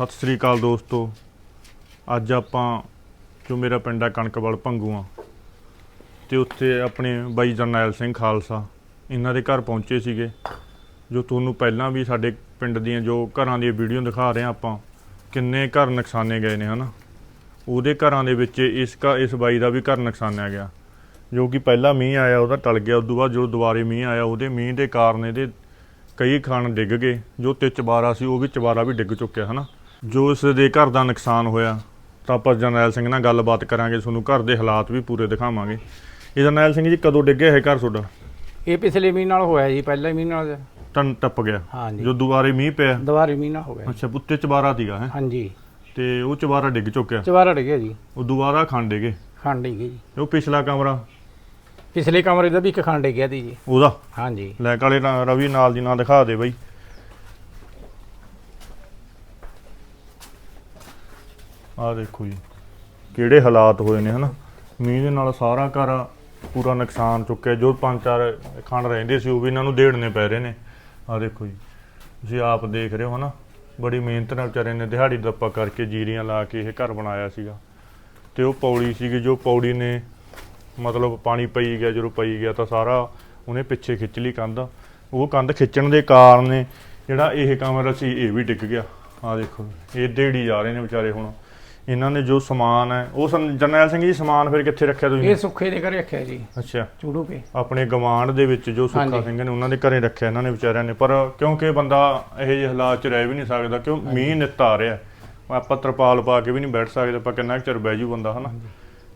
ਸਤਿ ਸ੍ਰੀ ਅਕਾਲ ਦੋਸਤੋ। ਅੱਜ ਆਪਾਂ, ਜੋ ਮੇਰਾ ਪਿੰਡ ਆ ਕਣਕਵਲ ਭੰਗੂਆਂ, ਤੇ ਉੱਥੇ ਆਪਣੇ ਬਾਈ ਜਰਨੈਲ ਸਿੰਘ ਖਾਲਸਾ, ਇਹਨਾਂ ਦੇ ਘਰ ਪਹੁੰਚੇ ਸੀਗੇ, ਜੋ ਤੁਹਾਨੂੰ ਪਹਿਲਾਂ ਵੀ ਸਾਡੇ ਪਿੰਡ ਦੀਆਂ ਜੋ ਘਰਾਂ ਦੀਆਂ ਵੀਡੀਓ ਦਿਖਾ ਰਹੇ ਹਾਂ ਆਪਾਂ, ਕਿੰਨੇ ਘਰ ਨੁਕਸਾਨੇ ਗਏ ਨੇ, ਹਨਾ? ਉਹਦੇ ਘਰਾਂ ਦੇ ਵਿੱਚ ਇਸ ਘ, ਇਸ ਬਾਈ ਦਾ ਵੀ ਘਰ ਨੁਕਸਾਨਿਆ ਗਿਆ, ਜੋ ਕਿ ਪਹਿਲਾਂ ਮੀਂਹ ਆਇਆ, ਉਹਦਾ ਟਲ ਗਿਆ, ਉਸ ਤੋਂ ਬਾਅਦ ਜੋ ਦੁਬਾਰੇ ਮੀਂਹ ਆਇਆ, ਉਹਦੇ ਮੀਂਹ ਦੇ ਕਾਰਨ ਇਹਦੇ ਕਈ ਖਾਣ ਡਿੱਗ ਗਏ, ਜੋ ਤੇ ਚਬਾਰਾ ਸੀ, ਉਹ ਵੀ ਚਬਾਰਾ ਵੀ ਡਿੱਗ ਚੁੱਕਿਆ, ਹਨਾ? ਜੋ ਇਸ ਦੇ ਘਰ ਦਾ ਨੁਕਸਾਨ ਹੋਇਆ ਤਾਂ ਆਪਾਂ ਜਰਨੈਲ ਸਿੰਘ ਨਾਲ ਗੱਲਬਾਤ ਕਰਾਂਗੇ ਤੁਹਾਨੂੰ ਘਰ ਦੇ ਹਾਲਾਤ ਵੀ ਪੂਰੇ ਦਿਖਾਵਾਂਗੇ। ਇਹ ਜਰਨੈਲ ਸਿੰਘ ਜੀ ਕਦੋਂ ਡਿੱਗਿਆ ਇਹ ਘਰ ਤੁਹਾਡਾ? ਇਹ ਪਿਛਲੇ ਮਹੀਨੇ ਨਾਲ ਹੋਇਆ ਜੀ ਪਹਿਲੇ ਮਹੀਨੇ ਨਾਲ। ਟਨ ਟੱਪ ਗਿਆ। ਹਾਂਜੀ। ਜੋ ਦੁਬਾਰੇ ਮੀਂਹ ਪਿਆ? ਦੁਬਾਰੇ ਮਹੀਨਾ ਹੋ ਗਿਆ। ਅੱਛਾ ਉੱਤੇ ਚਬਾਰਾ ਸੀਗਾ ਹੈ? ਹਾਂਜੀ। ਤੇ ਉਹ ਚਬਾਰਾ ਡਿੱਗ ਚੁੱਕਿਆ? ਚਵਾਰਾ ਡਿੱਗਿਆ ਜੀ। ਉਹ ਦੁਬਾਰਾ ਖੰਡ ਡਿੱਗੇ ਖੰਡ ਡਿੱਗੀ ਜੀ। ਉਹ ਪਿਛਲਾ ਕਮਰਾ? ਪਿਛਲੇ ਕਮਰੇ ਦਾ ਵੀ ਇੱਕ ਖੰਡ ਡਿੱਗਿਆ ਦੀ ਜੀ। ਉਹਦਾ? ਹਾਂਜੀ। ਲੈ ਕਾਲੇ ਨਾ ਰਵੀ ਨਾਲ ਦੀ ਨਾਲ ਦਿਖਾ ਦੇ ਬਾਈ। ਆਹ ਦੇਖੋ ਜੀ, ਕਿਹੜੇ ਹਾਲਾਤ ਹੋਏ ਨੇ, ਹਨਾ? ਮੀਂਹ ਦੇ ਨਾਲ ਸਾਰਾ ਘਰ ਪੂਰਾ ਨੁਕਸਾਨ ਚੁੱਕਿਆ, ਜੋ ਪੰਜ ਚਾਰ ਖੰਡ ਰਹਿੰਦੇ ਸੀ, ਉਹ ਵੀ ਇਹਨਾਂ ਨੂੰ ਦੇੜਨੇ ਪੈ ਰਹੇ ਨੇ। ਆਹ ਦੇਖੋ ਜੀ, ਤੁਸੀਂ ਆਪ ਦੇਖ ਰਹੇ ਹੋ, ਹਨਾ? ਬੜੀ ਮਿਹਨਤ ਨਾਲ ਵਿਚਾਰੇ ਨੇ ਦਿਹਾੜੀ ਦੱਪਾ ਕਰਕੇ ਜੀਰੀਆਂ ਲਾ ਕੇ ਇਹ ਘਰ ਬਣਾਇਆ ਸੀਗਾ। ਤੇ ਉਹ ਪੌੜੀ ਸੀਗੀ, ਜੋ ਪੌੜੀ ਨੇ ਮਤਲਬ ਪਾਣੀ ਪਈ ਗਿਆ, ਜਦੋਂ ਪਈ ਗਿਆ ਤਾਂ ਸਾਰਾ ਉਹਨੇ ਪਿੱਛੇ ਖਿੱਚ ਲਈ ਕੰਧ। ਉਹ ਕੰਧ ਖਿੱਚਣ ਦੇ ਕਾਰਨ ਜਿਹੜਾ ਇਹ ਕਮਰਾ ਸੀ, ਇਹ ਵੀ ਡਿੱਗ ਗਿਆ। ਆ ਦੇਖੋ, ਇਹ ਦੇੜੀ ਜਾ ਰਹੇ ਨੇ ਵਿਚਾਰੇ ਹੁਣ। ਇਹਨਾਂ ਨੇ ਜੋ ਸਮਾਨ ਹੈ ਉਹ ਸਮ- ਜਰਨੈਲ ਸਿੰਘ ਜੀ ਸਮਾਨ ਫਿਰ ਕਿੱਥੇ ਰੱਖਿਆ ਇਹ ਤੁਸੀਂ ਸੁੱਖੇ ਦੇ ਘਰੇ ਰੱਖਿਆ ਜੀ। ਅੱਛਾ। ਚੂੜੂ ਪੇ ਆਪਣੇ ਗਵਾਂਢ ਦੇ ਵਿੱਚ ਜੋ ਸੁੱਖਾ ਹਾਂਜੀ। ਸਿੰਘ ਨੇ ਉਹਨਾਂ ਦੇ ਘਰੇ ਰੱਖਿਆ ਇਹਨਾਂ ਨੇ ਵਿਚਾਰਿਆਂ ਨੇ। ਪਰ ਕਿਉਂਕਿ ਬੰਦਾ ਇਹੋ ਜਿਹੇ ਹਾਲਾਤ 'ਚ ਰਹਿ ਵੀ ਨਹੀਂ ਸਕਦਾ ਕਿਉਂ? ਮੀਂਹ ਨਿੱਤ ਆ ਰਿਹਾ। ਆਪਾਂ ਤਰਪਾਲ ਪਾ ਕੇ ਵੀ ਨਹੀਂ ਬੈਠ ਸਕਦੇ ਆਪਾਂ ਕਿੰਨਾ ਕੁ ਚਿਰ ਬਹਿ ਜੂ ਬੰਦਾ ਹਨਾ?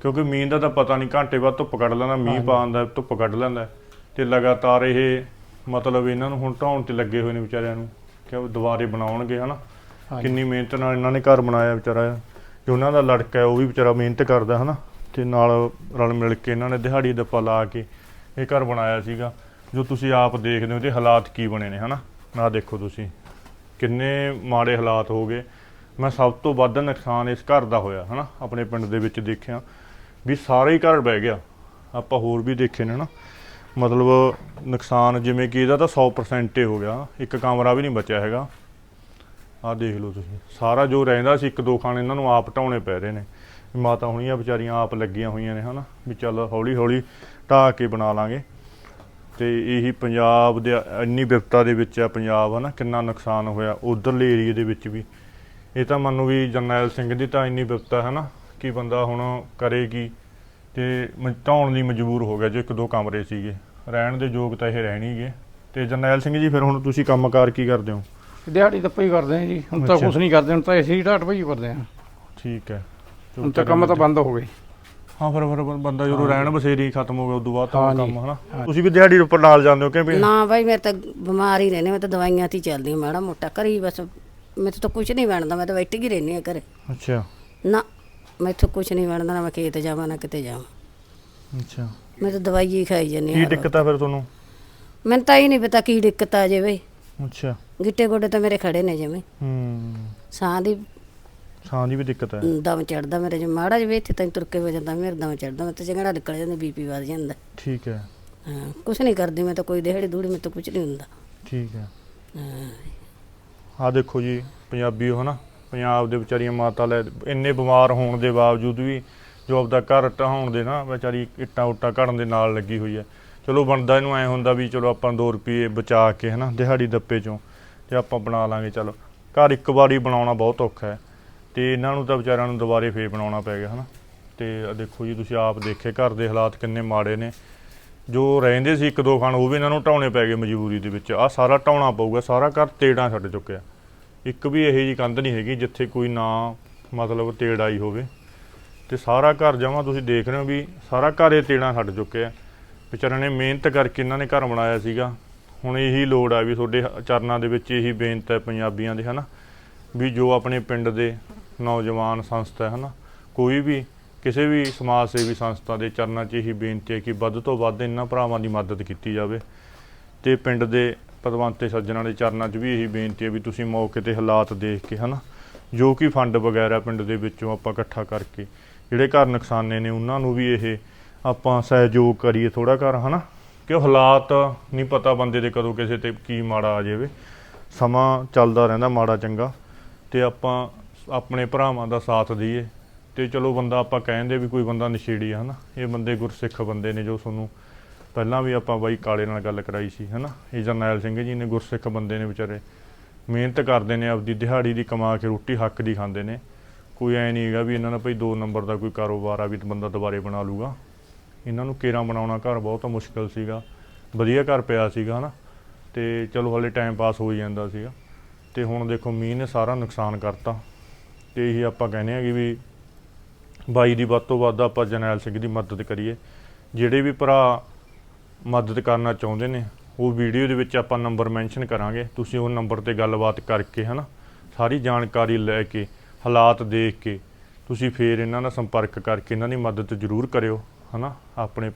ਕਿਉਂਕਿ ਮੀਂਹ ਦਾ ਤਾਂ ਪਤਾ ਨਹੀਂ ਘੰਟੇ ਬਾਅਦ ਧੁੱਪ ਕੱਢ ਲੈਂਦਾ ਮੀਂਹ। ਪਾਉਂਦਾ ਧੁੱਪ ਕੱਢ ਲੈਂਦਾ। ਤੇ ਲਗਾਤਾਰ ਇਹ ਮਤਲਬ ਇਹਨਾਂ ਨੂੰ ਹੁਣ ਢਾਉਣ ਤੇ ਲੱਗੇ ਹੋਏ ਨੇ ਵਿਚਾਰਿਆਂ ਨੂੰ ਕਿ ਉਹ ਦੁਬਾਰੇ ਬਣਾਉਣਗੇ ਹਨਾ? ਹਾਂਜੀ। ਕਿੰਨੀ ਮਿਹਨਤ ਨਾਲ ਇਹਨਾਂ ਨੇ ਘਰ ਬਣਾਇਆ ਵਿਚਾਰਾ। ਜੋ ਉਹਨਾਂ ਦਾ ਲੜਕਾ ਹੈ, ਉਹ ਵੀ ਵਿਚਾਰਾ ਮਿਹਨਤ ਕਰਦਾ ਹਨਾ, ਤੇ ਨਾਲ ਰਲ ਮਿਲ ਕੇ ਇਹਨਾਂ ਨੇ ਦਿਹਾੜੀ ਦੱਪਾ ਲਾ ਕੇ ਇਹ ਘਰ ਬਣਾਇਆ ਸੀਗਾ। ਜੋ ਤੁਸੀਂ ਆਪ ਦੇਖਦੇ ਹੋ ਇਹਦੇ ਹਾਲਾਤ ਕੀ ਬਣੇ ਨੇ ਹਨਾ? ਨਾ ਦੇਖੋ ਤੁਸੀਂ, ਕਿੰਨੇ ਮਾੜੇ ਹਾਲਾਤ ਹੋ ਗਏ। ਮੈਂ ਸਭ ਤੋਂ ਵੱਧ ਨੁਕਸਾਨ ਇਸ ਘਰ ਦਾ ਹੋਇਆ ਹਨਾ, ਆਪਣੇ ਪਿੰਡ ਦੇ ਵਿੱਚ ਦੇਖਿਆ ਵੀ ਸਾਰਾ ਹੀ ਘਰ ਬਹਿ ਗਿਆ। ਆਪਾਂ ਹੋਰ ਵੀ ਦੇਖੇ ਨੇ ਨਾ ਮਤਲਬ ਨੁਕਸਾਨ ਜਿਵੇਂ ਕਿ ਇਹਦਾ ਤਾਂ 100% ਹੀ ਹੋ ਗਿਆ, ਇੱਕ ਕਮਰਾ ਵੀ ਨਹੀਂ ਬਚਿਆ ਹੈਗਾ। ਆਹ ਦੇਖ ਲਓ ਤੁਸੀਂ। ਸਾਰਾ ਜੋ ਰਹਿੰਦਾ ਸੀ, ਇੱਕ ਦੋ ਖਾਣੇ ਇਹਨਾਂ ਨੂੰ ਆਪ ਢਾਉਣੇ ਪੈ ਰਹੇ ਨੇ। ਮਾਤਾ ਹੁਣੀਆਂ ਵਿਚਾਰੀਆਂ ਆਪ ਲੱਗੀਆਂ ਹੋਈਆਂ ਨੇ, ਹਨਾ? ਵੀ ਚੱਲ ਹੌਲੀ ਹੌਲੀ ਢਾਹ ਕੇ ਬਣਾ ਲਾਂਗੇ। ਤੇ ਇਹੀ ਪੰਜਾਬ ਦੇ ਇੰਨੀ ਵਿਪਤਾ ਦੇ ਵਿੱਚ ਆ ਪੰਜਾਬ, ਹਨਾ? ਕਿੰਨਾ ਨੁਕਸਾਨ ਹੋਇਆ ਉਧਰਲੇ ਏਰੀਏ ਦੇ ਵਿੱਚ ਵੀ। ਇਹ ਤਾਂ ਮੰਨੋ ਵੀ ਜਰਨੈਲ ਸਿੰਘ ਦੀ ਤਾਂ ਇੰਨੀ ਵਿਪਤਾ ਹੈ ਨਾ ਕਿ ਬੰਦਾ ਹੁਣ ਕਰੇਗੀ ਤੇ ਮ- ਢਾਉਣ ਲਈ ਮਜਬੂਰ ਹੋ ਗਿਆ ਜੋ ਇੱਕ ਦੋ ਕਮਰੇ ਸੀਗੇ। ਰਹਿਣ ਦੇ ਯੋਗ ਤਾਂ ਇਹ ਰਹਿ ਗਏ। ਤੇ ਜਰਨੈਲ ਸਿੰਘ ਜੀ, ਫਿਰ ਹੁਣ ਤੁਸੀਂ ਕੰਮਕਾਰ ਕੀ ਕਰਦੇ ਹੋ? ਦਿਹਾੜੀ ਤਾਂ ਪਈ ਕਰਦੇ ਆ ਜੀ। ਹੁਣ ਤਾਂ ਅੱਛਾ। ਕੁਝ ਨਹੀਂ ਕਰਦੇ ਹੁਣ ਤਾਂ ਅਸੀਂ ਢਾਟ ਪਈ ਕਰਦੇ ਆ ਠੀਕ ਹੈ। ਹੁਣ ਤਾਂ ਕੰਮ ਤਾਂ ਬੰਦ ਹੋ ਗਏ। ਹਾਂ ਫਿਰ ਫਿਰ ਬੰਦਾ ਜਦੋਂ ਰਹਿਣ ਬਸੇਰੀ ਖਤਮ ਹੋ ਗਿਆ ਉਦੋਂ ਬਾਅਦ ਤਾਂ ਹਾਂ ਕੰਮ। ਹਨਾ। ਹਾਂ। ਤੁਸੀਂ ਵੀ ਦਿਹਾੜੀ ਉੱਪਰ ਨਾਲ ਜਾਂਦੇ ਹੋ ਕਿ ਵੀ ਨਾ ਬਾਈ ਮੈਂ ਤਾਂ ਬਿਮਾਰ ਹੀ ਰਹਿੰਦੀ ਮੈਂ ਤਾਂ ਦਵਾਈਆਂ ਤੇ ਹੀ ਚੱਲਦੀ ਹਾਂ ਮਾੜਾ ਮੋਟਾ ਘਰੀ ਬਸ। ਮੈਨੂੰ ਤਾਂ ਕੁਝ ਨਹੀਂ ਬਣਦਾ ਮੈਂ ਤਾਂ ਬੈਠੀ ਹੀ ਰਹਿੰਦੀ ਹਾਂ ਘਰੇ। ਅੱਛਾ। ਨਾ ਮੈਥੋਂ ਕੁਝ ਨਹੀਂ ਬਣਦਾ ਨਾ ਮੈਂ ਖੇਤ ਜਾਵਾਂ ਨਾ ਕਿਤੇ ਜਾਵਾਂ। ਅੱਛਾ। ਮੈਂ ਤਾਂ ਦਵਾਈ ਹੀ ਖਾਈ ਜਾਂਦੀ ਕੀ ਹਾਂ ਦਿੱਕਤ ਆ ਫਿਰ ਤੁਹਾਨੂੰ? ਮੈਨੂੰ ਤਾਂ ਹੀ ਨਹੀਂ ਪਤਾ ਕੀ ਦਿੱਕਤ ਆ ਜੇ ਬਈ। ਅੱਛਾ। ਗਿੱਟੇ ਗੋਡੇ ਤਾਂ ਮੇਰੇ ਖੜੇ ਨੇ ਜਿਵੇਂ। ਹੂੰ। ਸਾਹ ਦੀ ਸਾਹ ਦੀ ਵੀ ਦਿੱਕਤ ਹੈ। ਦਮ ਚੜਦਾ ਮੇਰੇ ਜੇ ਮਾੜਾ ਜਿਹਾ ਇੱਥੇ ਤਾਂ ਤੁਰ ਕੇ ਹੋ ਜਾਂਦਾ ਮੇਰੇ ਦਮ ਚੜਦਾ ਮੈਂ ਤਾਂ ਚੰਗੜਾ ਨਿਕਲ ਜਾਂਦਾ ਬੀਪੀ ਵੱਧ ਜਾਂਦਾ। ਠੀਕ ਹੈ। ਹਾਂ ਕੁਝ ਨਹੀਂ ਕਰਦੀ ਮੈਂ ਤਾਂ ਕੋਈ ਦਿਹਾੜੀ ਦੂੜੀ ਮੈਂ ਤਾਂ ਕੁਝ ਨਹੀਂ ਹੁੰਦਾ। ਠੀਕ ਹੈ। ਹਾਂ। ਆ ਦੇਖੋ ਜੀ ਪੰਜਾਬੀ ਹੋ ਹਨਾ ਪੰਜਾਬ ਦੇ ਵਿਚਾਰੀਆਂ ਮਾਤਾ ਲੈ ਇੰਨੇ ਬਿਮਾਰ ਹੋਣ ਦੇ ਬਾਵਜੂਦ ਵੀ ਜੋ ਆਪਦਾ ਘਰ ਢਹਾਉਣ ਦੇ ਨਾ ਵਿਚਾਰੀ ਇੱਟਾਂ ਉੱਟਾਂ ਘੜਨ ਦੇ ਨਾਲ ਲੱਗੀ ਹੋਈ ਹੈ। ਚਲੋ ਬਣਦਾ ਇਹਨੂੰ ਐ ਹੁੰਦਾ ਵੀ ਚਲੋ ਆਪਾਂ 2 ਰੁਪਏ ਬਚਾ ਕੇ ਹਨਾ ਦਿਹਾੜੀ ਦੱਪੇ ਚੋਂ ਤੇ ਆਪਾਂ ਬਣਾ ਲਾਂਗੇ, ਚਲੋ। ਘਰ ਇੱਕ ਵਾਰੀ ਬਣਾਉਣਾ ਬਹੁਤ ਔਖਾ ਹੈ ਤੇ ਇਹਨਾਂ ਨੂੰ ਤਾਂ ਵਿਚਾਰਿਆਂ ਨੂੰ ਦੁਬਾਰੇ ਫੇਰ ਬਣਾਉਣਾ ਪੈ ਗਿਆ ਹਨਾ। ਤੇ ਆਹ ਦੇਖੋ ਜੀ, ਤੁਸੀਂ ਆਪ ਦੇਖੇ ਘਰ ਦੇ ਹਾਲਾਤ ਕਿੰਨੇ ਮਾੜੇ ਨੇ। ਜੋ ਰਹਿੰਦੇ ਸੀ ਇੱਕ ਦੋ ਖਾਣ, ਉਹ ਵੀ ਇਹਨਾਂ ਨੂੰ ਢਾਉਣੇ ਪੈ ਗਏ ਮਜਬੂਰੀ ਦੇ ਵਿੱਚ। ਆ ਸਾਰਾ ਢਾਉਣਾ ਪਊਗਾ, ਸਾਰਾ ਘਰ ਤੇੜਾਂ ਛੱਡ ਚੁੱਕਿਆ। ਇੱਕ ਵੀ ਇਹੋ ਜੀ ਕੰਧ ਨਹੀਂ ਹੈਗੀ ਜਿੱਥੇ ਕੋਈ ਨਾ ਮਤਲਬ ਤੇੜ ਆਈ ਹੋਵੇ। ਤੇ ਸਾਰਾ ਘਰ ਜਮਾ ਤੁਸੀਂ ਦੇਖ ਰਹੇ ਹੋ ਵੀ ਸਾਰਾ ਘਰ ਇਹ ਤੇੜਾਂ ਛੱਡ ਚੁੱਕਿਆ। ਵਿਚਾਰਿਆਂ ਨੇ ਮਿਹਨਤ ਕਰਕੇ ਇਹਨਾਂ ਨੇ ਘਰ ਬਣਾਇਆ ਸੀਗਾ। ਹੁਣ ਇਹੀ ਲੋੜ ਆ ਵੀ ਤੁਹਾਡੇ ਚਰਨਾਂ ਦੇ ਵਿੱਚ ਇਹੀ ਬੇਨਤ ਹੈ ਪੰਜਾਬੀਆਂ ਦੇ, ਹਨਾ? ਵੀ ਜੋ ਆਪਣੇ ਪਿੰਡ ਦੇ ਨੌਜਵਾਨ ਸੰਸਥਾ ਹੈ, ਹਨਾ? ਕੋਈ ਵੀ ਕਿਸੇ ਵੀ ਸਮਾਜ ਸੇਵੀ ਸੰਸਥਾ ਦੇ ਚਰਨਾਂ 'ਚ ਇਹੀ ਬੇਨਤੀ ਹੈ ਕਿ ਵੱਧ ਤੋਂ ਵੱਧ ਇਹਨਾਂ ਭਰਾਵਾਂ ਦੀ ਮਦਦ ਕੀਤੀ ਜਾਵੇ। ਤੇ ਪਿੰਡ ਦੇ ਪਦਵੰਤੇ ਸੱਜਣਾਂ ਦੇ ਚਰਨਾਂ 'ਚ ਵੀ ਇਹੀ ਬੇਨਤੀ ਹੈ ਵੀ ਤੁਸੀਂ ਮੌਕੇ ਤੇ ਹਾਲਾਤ ਦੇਖ ਕੇ, ਹਨਾ? ਜੋ ਕਿ ਫੰਡ ਵਗੈਰਾ ਪਿੰਡ ਦੇ ਵਿੱਚੋਂ ਆਪਾਂ ਇਕੱਠਾ ਕਰਕੇ, ਜਿਹੜੇ ਘਰ ਨੁਕਸਾਨੇ ਨੇ, ਉਹਨਾਂ ਨੂੰ ਵੀ ਇਹ ਆਪਾਂ ਸਹਿਯੋਗ ਕਰੀਏ ਥੋੜਾ ਘਰ, ਹਨਾ? ਕਿ ਹਾਲਾਤ ਨਹੀਂ ਪਤਾ ਬੰਦੇ ਦੇ ਕਦੋਂ ਕਿਸੇ ਤੇ ਕੀ ਮਾੜਾ ਆ ਜਾਵੇ। ਸਮਾਂ ਚੱਲਦਾ ਰਹਿੰਦਾ ਮਾੜਾ ਚੰਗਾ ਤੇ ਆਪਾਂ ਆਪਣੇ ਭਰਾਵਾਂ ਦਾ ਸਾਥ ਦਈਏ। ਤੇ ਚਲੋ ਬੰਦਾ ਆਪਾਂ ਕਹਿੰਦੇ ਵੀ ਕੋਈ ਬੰਦਾ ਨਸ਼ੇੜੀ ਆ, ਹਨਾ? ਇਹ ਬੰਦੇ ਗੁਰਸਿੱਖ ਬੰਦੇ ਨੇ ਜੋ ਤੁਹਾਨੂੰ ਪਹਿਲਾਂ ਵੀ ਆਪਾਂ ਬਾਈ ਕਾਲੇ ਨਾਲ ਗੱਲ ਕਰਾਈ ਸੀ, ਹਨਾ? ਇਹ ਜਰਨੈਲ ਸਿੰਘ ਜੀ ਨੇ ਗੁਰਸਿੱਖ ਬੰਦੇ ਨੇ ਵਿਚਾਰੇ ਮਿਹਨਤ ਕਰਦੇ ਨੇ, ਆਪਦੀ ਦਿਹਾੜੀ ਦੀ ਕਮਾ ਕੇ ਰੋਟੀ ਹੱਕ ਦੀ ਖਾਂਦੇ ਨੇ। ਕੋਈ ਐ ਨਹੀਂ ਹੈਗਾ ਵੀ ਇਹਨਾਂ ਨਾਲ ਭਈ ਦੋ ਨੰਬਰ ਦਾ ਕੋਈ ਕਾਰੋਬਾਰ ਆ ਵੀ ਬੰਦਾ ਦੁਬਾਰੇ ਬਣਾ ਲੂਗਾ। ਇਹਨਾਂ ਨੂੰ ਕੇਰਾਂ ਬਣਾਉਣਾ ਘਰ ਬਹੁਤ ਮੁਸ਼ਕਲ ਸੀਗਾ। ਵਧੀਆ ਘਰ ਪਿਆ ਸੀਗਾ, ਹਨਾ? ਤੇ ਚਲੋ ਹਲੇ ਟਾਈਮ ਪਾਸ ਹੋ ਜਾਂਦਾ ਸੀਗਾ। ਤੇ ਹੁਣ ਦੇਖੋ, ਮੀਂਹ ਨੇ ਸਾਰਾ ਨੁਕਸਾਨ ਕਰਤਾ। ਤੇ ਇਹੀ ਆਪਾਂ ਕਹਿੰਦੇ ਆ ਕਿ ਵੀ ਬਾਈ ਦੀ ਵੱਧ ਤੋਂ ਵੱਧ ਆਪਾਂ ਜਰਨੈਲ ਸਿੰਘ ਦੀ ਮਦਦ ਕਰੀਏ। ਜਿਹੜੇ ਵੀ ਭਰਾ ਮਦਦ ਕਰਨਾ ਚਾਹੁੰਦੇ ਨੇ, ਉਹ ਵੀਡੀਓ ਦੇ ਵਿੱਚ ਆਪਾਂ ਨੰਬਰ ਮੈਂਸ਼ਨ ਕਰਾਂਗੇ। ਤੁਸੀਂ ਉਹ ਨੰਬਰ ਤੇ ਗੱਲਬਾਤ ਕਰਕੇ, ਹਨਾ? ਸਾਰੀ ਜਾਣਕਾਰੀ ਲੈ ਕੇ, ਹਾਲਾਤ ਦੇਖ ਕੇ, ਤੁਸੀਂ ਫੇਰ ਇਹਨਾਂ ਨਾਲ ਸੰਪਰਕ ਕਰਕੇ ਇਹਨਾਂ ਦੀ ਮਦਦ ਜ਼ਰੂਰ ਕਰਿਓ। ਹਨਾ, ਆਪਣੇ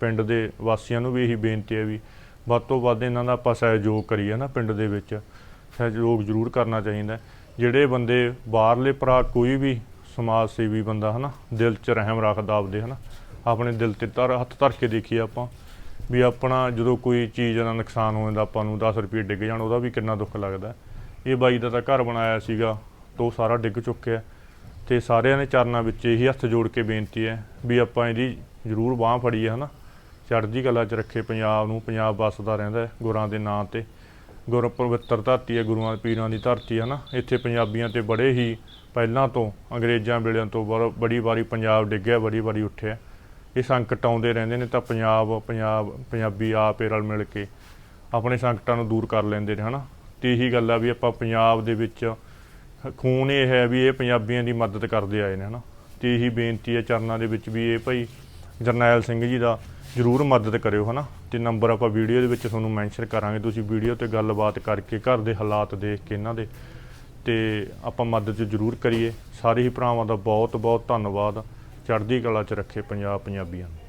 ਪਿੰਡ ਦੇ ਵਾਸੀਆਂ ਨੂੰ ਵੀ ਇਹੀ ਬੇਨਤੀ ਹੈ ਵੀ ਵੱਧ ਤੋਂ ਵੱਧ ਇਹਨਾਂ ਦਾ ਆਪਾਂ ਸਹਿਯੋਗ ਕਰੀਏ ਨਾ ਪਿੰਡ ਦੇ ਵਿੱਚ। ਸਹਿਯੋਗ ਜ਼ਰੂਰ ਕਰਨਾ ਚਾਹੀਦਾ। ਜਿਹੜੇ ਬੰਦੇ ਬਾਹਰਲੇ ਭਰਾ ਕੋਈ ਵੀ ਸਮਾਜ ਸੇਵੀ ਬੰਦਾ ਹਨਾ, ਦਿਲ 'ਚ ਰਹਿਮ ਰੱਖਦਾ ਆਪਦੇ ਹਨਾ, ਆਪਣੇ ਦਿਲ ਤੇ ਧਰ ਹੱਥ ਧਰ ਕੇ ਦੇਖੀਏ ਆਪਾਂ ਵੀ ਆਪਣਾ ਜਦੋਂ ਕੋਈ ਚੀਜ਼ ਦਾ ਨੁਕਸਾਨ ਹੋ ਜਾਂਦਾ ਆਪਾਂ ਨੂੰ 10 ਰੁਪਏ ਡਿੱਗ ਜਾਣ, ਉਹਦਾ ਵੀ ਕਿੰਨਾ ਦੁੱਖ ਲੱਗਦਾ। ਇਹ ਬਾਈ ਦਾ ਤਾਂ ਘਰ ਬਣਾਇਆ ਸੀਗਾ, ਤੋਂ ਸਾਰਾ ਡਿੱਗ ਚੁੱਕਿਆ। ਤੇ ਸਾਰਿਆਂ ਨੇ ਚਰਨਾਂ ਵਿੱਚ ਇਹੀ ਹੱਥ ਜੋੜ ਕੇ ਬੇਨਤੀ ਹੈ ਵੀ ਆਪਾਂ ਇਹਦੀ ਜ਼ਰੂਰ ਬਾਹ ਹੈ ਹਨਾ? ਚੜ੍ਹਦੀ ਕਲਾ 'ਚ ਰੱਖੇ ਪੰਜਾਬ ਨੂੰ, ਪੰਜਾਬ ਵੱਸਦਾ ਰਹਿੰਦਾ ਗੁਰਾਂ ਦੇ ਨਾਂ ਤੇ। ਗੁਰ ਪਵਿੱਤਰ ਧਰਤੀ ਹੈ, ਗੁਰੂਆਂ ਪੀਰਾਂ ਦੀ ਧਰਤੀ ਹੈ ਨਾ ਇੱਥੇ ਪੰਜਾਬੀਆਂ ਤੇ ਬੜੇ ਹੀ ਪਹਿਲਾਂ ਤੋਂ ਅੰਗਰੇਜ਼ਾਂ ਵੇਲਿਆਂ ਤੋਂ ਬੜ- ਬੜੀ ਵਾਰੀ ਪੰਜਾਬ ਡਿੱਗਿਆ, ਬੜੀ ਵਾਰੀ ਉੱਠਿਆ। ਇਹ ਸੰਕਟ ਆਉਂਦੇ ਰਹਿੰਦੇ ਨੇ ਤਾਂ ਪੰਜਾਬ ਪੰਜਾਬ, ਪੰਜਾਬੀ ਆਪੇ ਰਲ ਮਿਲ ਕੇ ਆਪਣੇ ਸੰਕਟਾਂ ਨੂੰ ਦੂਰ ਕਰ ਲੈਂਦੇ ਨੇ, ਹਨਾ? ਤੇ ਇਹੀ ਗੱਲ ਆ ਵੀ ਆਪਾਂ ਪੰਜਾਬ ਦੇ ਵਿੱਚ ਖੂਨ ਇਹ ਹੈ ਵੀ ਇਹ ਪੰਜਾਬੀਆਂ ਦੀ ਮਦਦ ਕਰਦੇ ਆਏ ਨੇ, ਹਨਾ? ਤੇ ਇਹੀ ਬੇਨਤੀ ਹੈ ਚਰਨਾਂ ਦੇ ਵਿੱਚ ਵੀ ਇਹ ਭਾਈ ਜਰਨੈਲ ਸਿੰਘ ਜੀ ਦਾ ਜਰੂਰ ਮਦਦ ਕਰਿਓ, ਹਨਾ? ਤੇ ਨੰਬਰ ਆਪਾਂ ਵੀਡੀਓ ਦੇ ਵਿੱਚ ਤੁਹਾਨੂੰ ਮੈਂਸ਼ਨ ਕਰਾਂਗੇ, ਤੁਸੀਂ ਵੀਡੀਓ ਤੇ ਗੱਲਬਾਤ ਕਰਕੇ ਘਰ ਦੇ ਹਾਲਾਤ ਦੇਖ ਕੇ ਇਹਨਾਂ ਦੇ, ਤੇ ਆਪਾਂ ਮਦਦ ਜਰੂਰ ਕਰੀਏ। ਸਾਰੇ ਹੀ ਭਰਾਵਾਂ ਦਾ ਬਹੁਤ ਬਹੁਤ ਧੰਨਵਾਦ। ਚੜ੍ਹਦੀ ਕਲਾ 'ਚ ਰੱਖੇ ਪੰਜਾਬ ਪੰਜਾਬੀਆਂ ਨੂੰ।